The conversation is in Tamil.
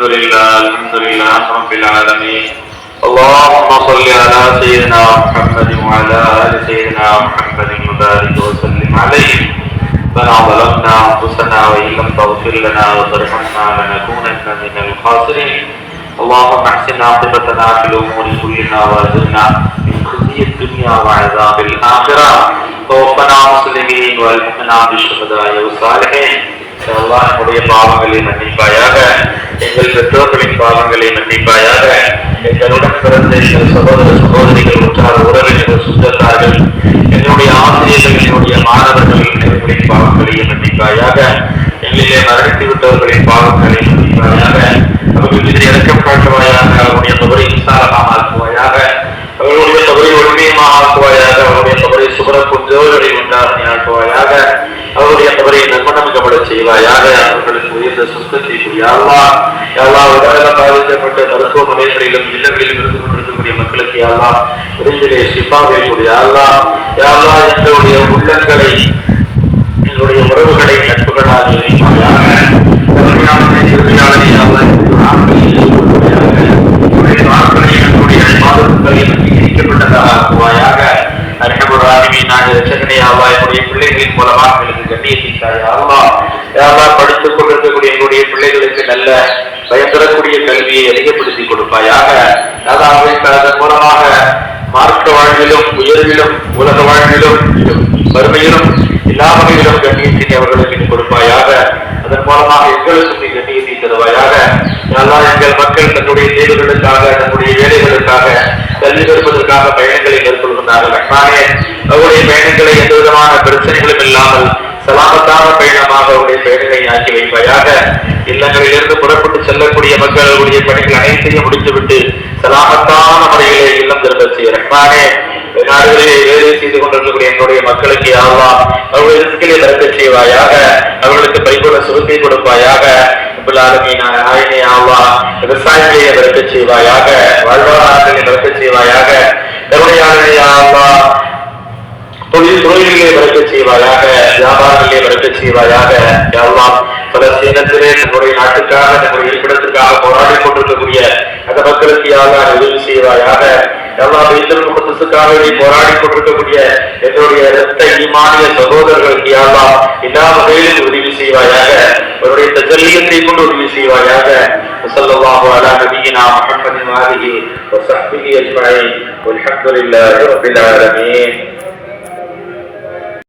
الحمد لله الحمد لله رب العالمين. اللهم صل على سيدنا محمد وعلى آل سيدنا محمد وبارك وسلم عليه. ربنا ظلمنا أنفسنا وإن لم تغفر لنا وترحمنا لنكونن من الخاسرين. اللهم احسن عاقبتنا في الأمور كلها وأجرنا من خزي الدنيا وعذاب الآخرة. توفنا مسلمين والحقنا بالشهداء والصالحين. அல்லாஹ் நம்முடைய பாவங்களை மன்னிப்பாயாக எங்கள் பெற்றோர்களின் பாவங்களை மன்னிப்பாயாக எங்களுடன் பிறந்த எங்கள் சகோதர சகோதரிகள் உற்றார் உறவினர்கள் சுற்றத்தார்கள் எங்களுடைய ஆசிரியர்கள் எங்களுடைய மாணவர்கள் எங்களின் பாவங்களையும் மன்னிப்பாயாக எங்களிலே மரணித்து விட்டவர்களின் பாவங்களை மன்னிப்பாயாக அவர்கள் மீது இறக்கம் காட்டுவாயாக அவருடைய தொகை விசாலமாக ஆக்குவாயாக அவர்களுடைய தொகை ஒழுங்கியமாக ஆக்குவாயாக அவருடைய தொகை சுபரப்பும் ஜோதிகளை உண்டாரணி ஆக்குவாயாக அவருடைய தவறை நன்மணமிக்கப்பட செய்வாயாக அவர்களுக்கு உயர்ந்த சுத்தத்தை யாழ்வா யாழ்வா உடல பாதிக்கப்பட்ட மருத்துவமனைகளிலும் இல்லங்களிலும் இருந்து கொண்டிருக்கக்கூடிய மக்களுக்கு யாழ்வா விரைந்திலே சிப்பாவை கூடிய யாழ்வா யாழ்வா எங்களுடைய உள்ளங்களை அர்ஹமுராஹிமீனாக ரட்சகனே என்னுடைய பிள்ளைகளின் மூலமாக எங்களுக்கு கண்ணியத்தை தாய் படித்துக் கொண்டிருக்கக்கூடிய எங்களுடைய பிள்ளைகளுக்கு நல்ல பயன்பெறக்கூடிய கல்வியை அதிகப்படுத்தி கொடுப்பாயாக. அதாவது அதன் மூலமாக மார்க்க வாழ்விலும் உயர்விலும் உலக வாழ்விலும் வறுமையிலும் எல்லா வகையிலும் கண்ணியத்தை அவர்களுக்கு நீ கொடுப்பாயாக. அதன் மூலமாக எங்களுக்கும் நீ கண்ணியத்தை தருவாயாக. நல்லா எங்கள் மக்கள் தன்னுடைய தேர்வுகளுக்காக தன்னுடைய வேலைகளுக்காக கல்வி கற்பதற்காக பயணங்களை மேற்கொள்கின்றார்கள். அவருடைய பயணங்களை எந்த விதமான பிரச்சனைகளும் இல்லாமல் சலாமத்தான பயணமாக உடைய பயணங்களை ஆக்கி வைப்பாயாக இல்லங்களிலிருந்து புறப்பட்டு செல்லக்கூடிய மக்களுடைய பணிகள் அனைத்தையும் முடித்துவிட்டு சலாமத்தான முறையிலே இல்லம் திரும்ப செய்ய வெளிநாடுகளிலே வேலை செய்து கொண்டிருக்கக்கூடிய என்னுடைய மக்களுக்கு யாவா அவர்கள் ரிஸ்கிலே நடக்க செய்வாயாக அவர்களுக்கு பரிபூர்ண சுகத்தை கொடுப்பாயாக ஆயினே ஆவா விவசாயிகளை நடக்க செய்வாயாக வாழ்வாதாரங்களை நடக்க செய்வாயாக கருணையாளனை ஆவா தொழில் துறையிலே வரக்க செய்வாயாக வியாபாரங்களிலே வரக்க செய்வாயாக எல்லாம் பலஸ்தீனத்திலே நம்முடைய நாட்டுக்காக நம்முடைய இருப்பிடத்திற்காக போராடி கொண்டிருக்கக்கூடிய அந்த மக்களுக்கு யாரும் உதவி செய்வாயாக எல்லா வைத்திருக்கும் குடும்பத்துக்காக வேண்டி போராடி கொண்டிருக்கக்கூடிய எங்களுடைய இரத்த ஈமானிய சகோதரர்களுக்கு யாரும் எல்லா வகையிலும் உதவி செய்வாயாக அவருடைய தஜல்லியத்தை கொண்டு உதவி செய்வாயாக وصلى الله على نبينا محمد وآله وصحبه أجمعين والحمد لله رب العالمين